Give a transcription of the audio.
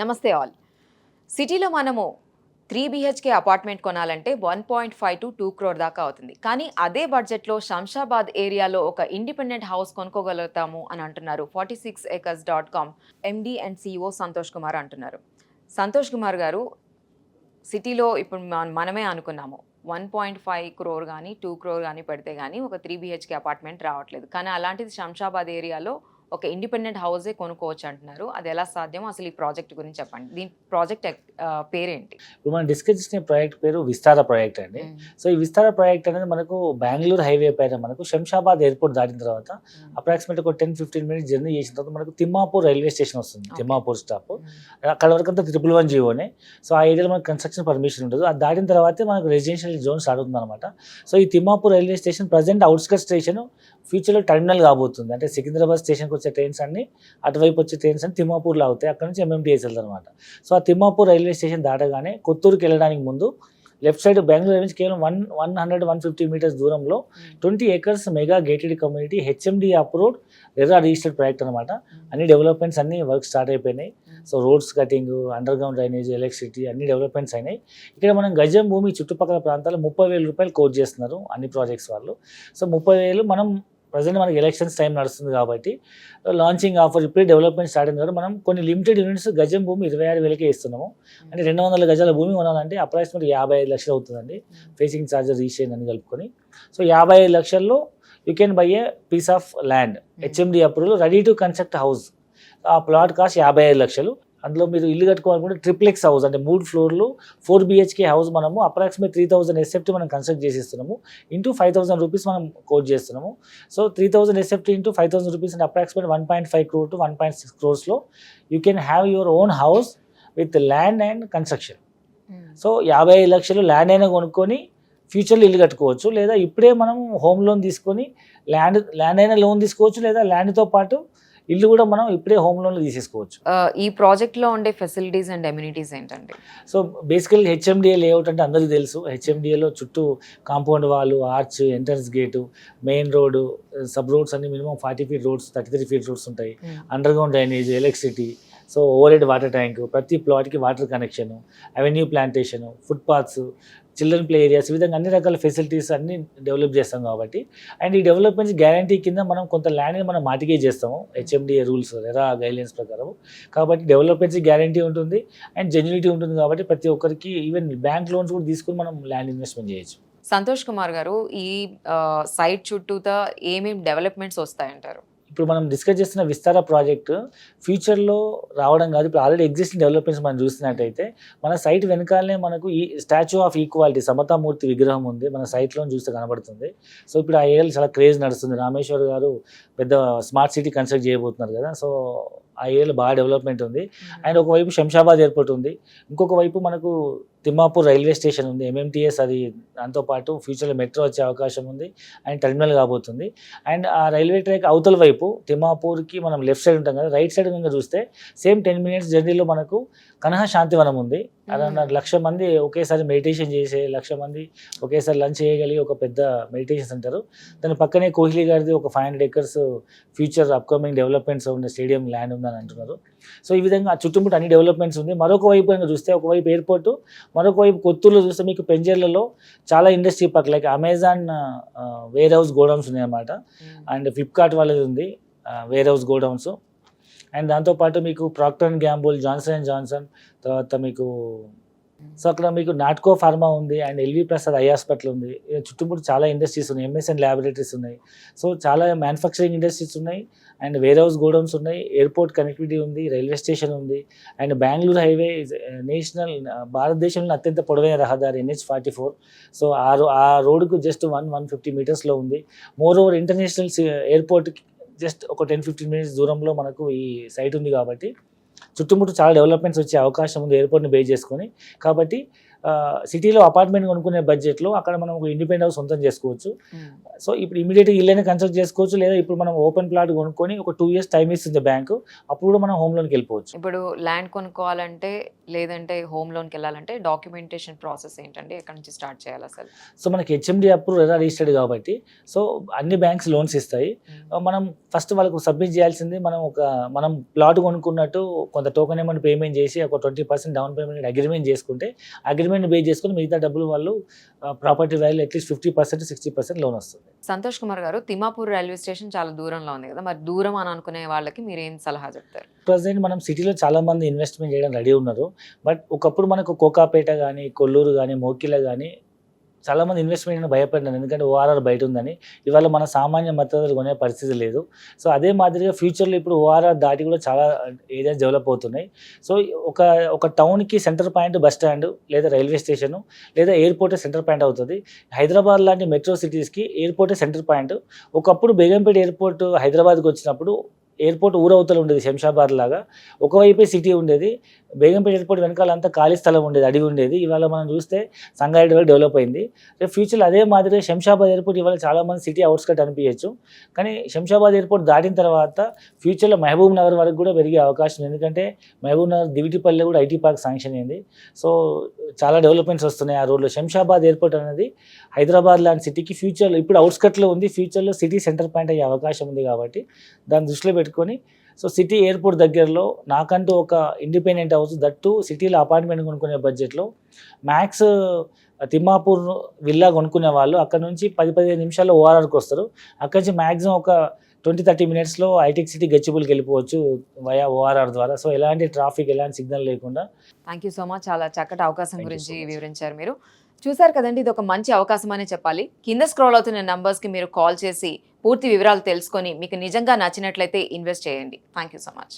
నమస్తే ఆల్. సిటీలో మనము త్రీ బీహెచ్కే అపార్ట్మెంట్ కొనాలంటే one point five to two crore దాకా అవుతుంది. కానీ అదే బడ్జెట్లో శంషాబాద్ ఏరియాలో ఒక ఇండిపెండెంట్ హౌస్ కొనుక్కోగలుగుతాము అని అంటున్నారు forty six acres dot com MD and CEO Santosh Kumar అంటున్నారు. సంతోష్ కుమార్ గారు సిటీలో ఇప్పుడు మనమే అనుకున్నాము. వన్ పాయింట్ ఫైవ్ క్రోర్ కానీ టూ క్రోర్ కానీ పెడితే కానీ ఒక త్రీ బీహెచ్కే అపార్ట్మెంట్ రావట్లేదు. కానీ అలాంటిది శంషాబాద్ ఏరియాలో ఒక ఇండిపెండెంట్ హౌసే కొనుక్కోవచ్చు అంటున్నారు అది ఎలా సాధ్యమో అసలు ఈ ప్రాజెక్ట్ గురించి చెప్పండి. దీని ప్రాజెక్ట్ పేరేంటి? ఇప్పుడు మనం డిస్కస్ చేసిన ప్రాజెక్ట్ పేరు విస్తార ప్రాజెక్ట్ అండి. సో ఈ విస్తార ప్రాజెక్ట్ అనేది మనకు బెంగళూరు హైవే పైన మనకు శంషాబాద్ ఎయిర్పోర్ట్ దాటిన తర్వాత అప్రాక్సిమేట్ ఒక టెన్ ఫిఫ్టీన్ మినిట్స్ జర్నీ చేసిన తర్వాత మనకు తిమ్మాపూర్ రైల్వే స్టేషన్ వస్తుంది. తిమ్మాపూర్ స్టాప్. అక్కడ వరకు అంతా ట్రిపుల్ వన్ జీవోనే సో ఆ ఏరియాలో మనకు కన్స్ట్రక్షన్ పర్మిషన్ ఉంటుంది అది దాటిన తర్వాతే మనకు రెసిడెన్షియల్ జోన్ స్టార్ట్ అవుతుంది అనమాట సో ఈ Thimmapur railway station present outskirt station ఫ్యూచర్లో టర్మినల్ కాబోతుంది. అంటే సికింద్రాబాద్ స్టేషన్కి వచ్చే ట్రైన్స్ అన్ని అటువైపు వచ్చే ట్రైన్స్ అన్ని తిమ్మాపూర్లో అవుతాయి. అక్కడ నుంచి ఎంఎంటీఎస్ అనమాట సో ఆ తిమ్మాపూర్ రైల్వే స్టేషన్ దాటగానే కొత్తూరుకి వెళ్ళడానికి ముందు లెఫ్ట్ సైడ్ బెంగళూరు నుంచి కేవలం one one hundred one fifty metres దూరంలో twenty acres mega gated community HMD approved RERA registered project అనమాట అన్ని డెవలప్మెంట్స్ అన్ని వర్క్ స్టార్ట్ అయిపోయినాయి. So roads cutting under ground drainage electricity అన్ని డెవలప్మెంట్స్ అయినాయి. ఇక్కడ మనం గజం భూమి చుట్టుపక్కల ప్రాంతాల్లో ముప్పై వేల రూపాయలు కోట్ చేస్తున్నారు అన్ని ప్రాజెక్ట్స్ వాళ్ళు. సో ముప్పై వేలు మనం ప్రజెంట్ మనకి ఎలక్షన్స్ టైం నడుస్తుంది కాబట్టి లాంచింగ్ ఆఫర్ ఇప్పుడే డెవలప్మెంట్ స్టార్ట్ అయింది మనం కొన్ని లిమిటెడ్ యూనిట్స్ గజం భూమి ఇరవై ఆరు వేలకే ఇస్తున్నాము. అంటే రెండు వందల గజాల భూమి కొనాలంటే అప్రాక్సిమేట్ యాభై ఐదు లక్షలు అవుతుందండి ఫేసింగ్ ఛార్జర్ రీషేన్ అని కలుపుకొని. సో యాభై ఐదు లక్షల్లో you can buy a piece of land HMD approval ready to construct house ఆ ప్లాట్ కాస్ట్ యాభై ఐదు లక్షలు. అందులో మీరు ఇల్లు కట్టుకోవాలనుకుంటే ట్రిప్లెక్స్ హౌస్ అంటే మూడు ఫ్లోర్లు ఫోర్ బిహెచ్కే హౌస్ మనము అప్రాక్సిమేట్ త్రీ థౌసండ్ ఎస్ఎఫ్టీ మనం కన్స్ట్రక్ట్ చేసిస్తున్నాము. ఇంటూ ఫైవ్ థౌసండ్ రూపీస్ మనం కోట్ చేస్తున్నాము. So three thousand SFT into five thousand rupees అంటే approximate one point five crore to one point six క్రోర్స్లో you can have your own house with land and construction so యాభై ఐదు లక్షలు land అయినా కొనుక్కొని ఫ్యూచర్లో ఇల్లు కట్టుకోవచ్చు లేదా ఇప్పుడే మనం హోమ్ లోన్ తీసుకొని ల్యాండ్ ల్యాండ్ అయినా లోన్ తీసుకోవచ్చు లేదా ల్యాండ్తో పాటు ఇల్లు కూడా మనం ఇప్పుడే హోమ్ లోన్లో తీసేసుకోవచ్చు. ఈ ప్రాజెక్ట్లో ఉండే ఫెసిలిటీస్ అండ్ ఎమ్యూనిటీస్ ఏంటండి? సో బేసికల్గా హెచ్ఎండిఏ లేఅవుట్ అంటే అందరికీ తెలుసు. హెచ్ఎండిఏలో చుట్టూ కాంపౌండ్ వాళ్ళు arch entrance gate main road sub roads అన్ని minimum forty feet roads thirty three feet roads ఉంటాయి. Underground drainage electricity so over water tank ప్రతి ప్లాట్కి water connection avenue plantation footpaths children play areas ఈ విధంగా అన్ని రకాల facilities అన్ని develop చేస్తాం కాబట్టి. అండ్ ఈ డెవలప్మెంట్స్ గ్యారంటీ కింద మనం కొంత ల్యాండ్ని మనం మాటికే చేస్తాము. హెచ్ఎండిఏ రూల్స్ ఎరా గైడ్లైన్స్ ప్రకారం కాబట్టి డెవలప్మెంట్స్ గ్యారంటీ ఉంటుంది. అండ్ జెన్యునిటీ ఉంటుంది కాబట్టి ప్రతి ఒక్కరికి ఈవెన్ బ్యాంక్ లోన్స్ కూడా తీసుకుని మనం ల్యాండ్ ఇన్వెస్ట్మెంట్ చేయొచ్చు. సంతోష్ కుమార్ గారు ఈ సైట్ చుట్టూతా ఏమేమి డెవలప్మెంట్స్ వస్తాయంటారు? ఇప్పుడు మనం డిస్కస్ చేస్తున్న విస్తార ప్రాజెక్ట్ ఫ్యూచర్లో రావడం కాదు. ఇప్పుడు ఆల్రెడీ ఎగ్జిస్టింగ్ డెవలప్మెంట్స్ మనం చూస్తున్నట్టయితే మన సైట్ వెనకాలనే మనకు ఈ స్టాచ్యూ ఆఫ్ ఈక్వాలిటీ సమతామూర్తి విగ్రహం ఉంది. మన సైట్లో చూస్తే కనబడుతుంది. సో ఇప్పుడు ఆ ఏరియాలో చాలా క్రేజ్ నడుస్తుంది. రామేశ్వర్ గారు పెద్ద స్మార్ట్ సిటీ కన్స్ట్రక్ట్ చేయబోతున్నారు కదా. సో ఆ ఏరియాలో బాగా డెవలప్మెంట్ ఉంది. అండ్ ఒకవైపు శంషాబాద్ ఎయిర్పోర్ట్ ఉంది. ఇంకొక వైపు మనకు తిమ్మాపూర్ రైల్వే స్టేషన్ ఉంది ఎంఎంటీఎస్ అది దాంతోపాటు ఫ్యూచర్లో మెట్రో వచ్చే అవకాశం ఉంది అండ్ టర్మినల్ కాబోతుంది. అండ్ ఆ రైల్వే ట్రాక్ అవతల వైపు తిమ్మాపూర్కి మనం లెఫ్ట్ సైడ్ ఉంటాం కదా రైట్ సైడ్ కనుక చూస్తే సేమ్ టెన్ మినిట్స్ జర్నీలో మనకు కనహ శాంతివనం ఉంది. అలా లక్ష మంది ఒకేసారి మెడిటేషన్ చేసే లక్ష మంది ఒకేసారి లంచ్ చేయగలిగి ఒక పెద్ద మెడిటేషన్ సెంటర్. దాని పక్కనే కోహ్లీ గారిది ఒక five hundred acres future upcoming developments ఉన్న స్టేడియం ల్యాండ్ ఉందని అంటున్నారు. సో ఈ విధంగా ఆ చుట్టుముట్టు అన్ని డెవలప్మెంట్స్ ఉంది. మరొక వైపు చూస్తే ఒకవైపు ఎయిర్పోర్ట్ మరొక వైపు కొత్తూరులో చూస్తే మీకు పెంజర్లలో చాలా ఇండస్ట్రీ పక్క like Amazon warehouse godowns ఉన్నాయన్నమాట. అండ్ ఫ్లిప్కార్ట్ వాళ్ళది ఉంది వేర్ హౌస్ గోడౌన్స్ అండ్ దాంతోపాటు మీకు Procter and Gamble Johnson and Johnson తర్వాత మీకు సో అక్కడ మీకు నాట్కో ఫార్మా ఉంది and LV Prasad eye hospital ఉంది. చుట్టుముట్టు చాలా ఇండస్ట్రీస్ ఉన్నాయి ఎంఎస్ఎన్ ల్యాబొరేటరీస్ ఉన్నాయి. సో చాలా మ్యానుఫ్యాక్చరింగ్ ఇండస్ట్రీస్ ఉన్నాయి అండ్ వేర్ హౌస్ గోడౌన్స్ ఉన్నాయి ఎయిర్పోర్ట్ కనెక్టివిటీ ఉంది రైల్వే స్టేషన్ ఉంది అండ్ బెంగళూరు హైవే నేషనల్ భారతదేశంలో అత్యంత పొడవైన రహదారి ఎన్హెచ్ ఫార్టీ ఫోర్ సో ఆ రో ఆ రోడ్డుకు జస్ట్ వన్ వన్ ఫిఫ్టీ మీటర్స్లో ఉంది. మోర్ ఓవర్ ఇంటర్నేషనల్ ఎయిర్పోర్ట్కి జస్ట్ ఒక టెన్ ఫిఫ్టీన్ మినిట్స్ దూరంలో మనకు ఈ సైట్ ఉంది కాబట్టి చుట్టుముట్టు చాలా డెవలప్మెంట్స్ వచ్చే అవకాశం ఉంది ఎయిర్పోర్ట్ని బేస్ చేసుకొని. కాబట్టి సిటీలో అపార్ట్మెంట్ కొనుక్కునే బడ్జెట్లో అక్కడ మనం ఒక ఇండిపెండెంట్ హౌస్ సొంతం చేసుకోవచ్చు. సో ఇప్పుడు ఇమీడియట్గా ఇల్లైనా కన్స్ట్రక్ట్ చేసుకోవచ్చు లేదా ఇప్పుడు మనం ఓపెన్ ప్లాట్ కొనుక్కొని ఒక టూ ఇయర్స్ టైం ఇస్తుంది బ్యాంకు అప్పుడు కూడా మనం హోమ్ లోన్కి వెళ్ళిపోవచ్చు. ఇప్పుడు ల్యాండ్ కొనుక్కోవాలంటే లేదంటే హోమ్ లోన్కి వెళ్ళాలంటే డాక్యుమెంటేషన్ ప్రాసెస్ ఏంటంటే ఎక్కడి నుంచి స్టార్ట్ చేయాలి అసలు? సో మనకి హెచ్ఎండి అప్రూవ్ ఎలా రిజిస్టర్డ్ కాబట్టి సో అన్ని బ్యాంక్స్ లోన్స్ ఇస్తాయి. మనం ఫస్ట్ వాళ్ళకు సబ్మిట్ చేయాల్సింది మనం ఒక మనం ప్లాట్ కొనుక్కున్నట్టు కొంత టోకెన్ అమౌంట్ పేమెంట్ చేసి ఒక twenty percent down payment agreement చేసుకుంటే అగ్రిమెంట్ బేస్ చేసుకుని మిగతా డబ్బులు వాళ్ళు property value at least fifty percent sixty percent loan వస్తుంది. సంతోష్ కుమార్ గారు తిమ్మాపూర్ రైల్వే స్టేషన్ చాలా దూరంలో ఉంది కదా మరి దూరం అని అనుకునే వాళ్ళకి మీరు ఏం సలహా చెప్తారు? ప్రజెంట్ మనం సిటీలో చాలా మంది ఇన్వెస్ట్మెంట్ చేయడం రెడీ ఉన్నారు. బట్ ఒకప్పుడు మనకు కోకాపేట కానీ కొల్లూరు కానీ మోకిల కానీ చాలామంది ఇన్వెస్ట్మెంట్ భయపడినాను ఎందుకంటే ఓఆర్ఆర్ బయట ఉందని. ఇవాళ మన సామాన్య మద్దతులు కొనే పరిస్థితి లేదు. సో అదే మాదిరిగా ఫ్యూచర్లో ఇప్పుడు ఓఆర్ఆర్ దాటి కూడా చాలా ఏరియాస్ డెవలప్ అవుతున్నాయి. సో ఒక ఒక టౌన్కి సెంటర్ పాయింట్ బస్ స్టాండ్ లేదా రైల్వే స్టేషన్ లేదా ఎయిర్పోర్టే సెంటర్ పాయింట్ అవుతుంది. హైదరాబాద్ లాంటి మెట్రో సిటీస్కి ఎయిర్పోర్టే సెంటర్ పాయింట్ ఒకప్పుడు బేగంపేట ఎయిర్పోర్ట్ హైదరాబాద్కి వచ్చినప్పుడు ఎయిర్పోర్ట్ ఊరవతలు ఉండేది శంషాబాద్ లాగా. ఒకవైపే సిటీ ఉండేది. బేగంపేటపూడి ఎయిర్పోర్ట్ వెనకాల ఖాళీ స్థలం ఉండేది అడిగి ఉండేది. ఇవాళ మనం చూస్తే సంగారెడ్డి వరకు డెవలప్ అయింది. రేపు ఫ్యూచర్లో అదే మాదిరిగా శంషాబాద్ ఎయిర్పోర్ట్ ఇవాళ చాలా మంది సిటీ అవుట్స్కట్ అనిపించచ్చు. కానీ శంషాబాద్ ఎయిర్పోర్ట్ దాటిన తర్వాత ఫ్యూచర్లో మహబూబ్ నగర్ వరకు కూడా పెరిగే అవకాశం ఉంది. ఎందుకంటే మహబూబ్ నగర్ దివిటిపల్లి కూడా ఐటీ పార్క్ శాంక్షన్ అయింది. సో చాలా డెవలప్మెంట్స్ వస్తున్నాయి ఆ రోడ్లో శంషాబాద్ ఎయిర్పోర్ట్ అనేది హైదరాబాద్ లాంటి సిటీకి ఫ్యూచర్లో ఇప్పుడు అవుట్స్కట్లో ఉంది. ఫ్యూచర్లో సిటీ సెంటర్ పాయింట్ అయ్యే అవకాశం ఉంది కాబట్టి దాన్ని దృష్టిలో పెట్టుకొని సో సిటీ ఎయిర్పోర్ట్ దగ్గరలో నాకంటూ ఒక ఇండిపెండెంట్ హౌస్ దట్టు సిటీలో అపార్ట్మెంట్ కొనుక్కునే బడ్జెట్లో. మ్యాక్స్ తిమ్మాపూర్ విల్లా కొనుక్కునే వాళ్ళు అక్కడ నుంచి పది పదిహేను నిమిషాల్లో ఓఆర్ఆర్కి వస్తారు. అక్కడ నుంచి మ్యాక్సిమం ఒక ట్వంటీ థర్టీ మినిట్స్లో ఐటెక్ సిటీ గచ్చిబుల్కి వెళ్ళిపోవచ్చు వయా ఓఆర్ఆర్ ద్వారా. సో ఎలాంటి ట్రాఫిక్ ఎలాంటి సిగ్నల్ లేకుండా. థ్యాంక్ యూ సో మచ్ చాలా చక్కటి అవకాశం గురించి. వివరించారు మీరు. చూసారు కదండి ఇది ఒక మంచి అవకాశం అనే చెప్పాలి. కింద స్క్రోల్ అవుతున్న నంబర్స్కి మీరు కాల్ చేసి పూర్తి వివరాలు తెలుసుకొని మీకు నిజంగా నచ్చినట్లయితే ఇన్వెస్ట్ చేయండి. Thank you so much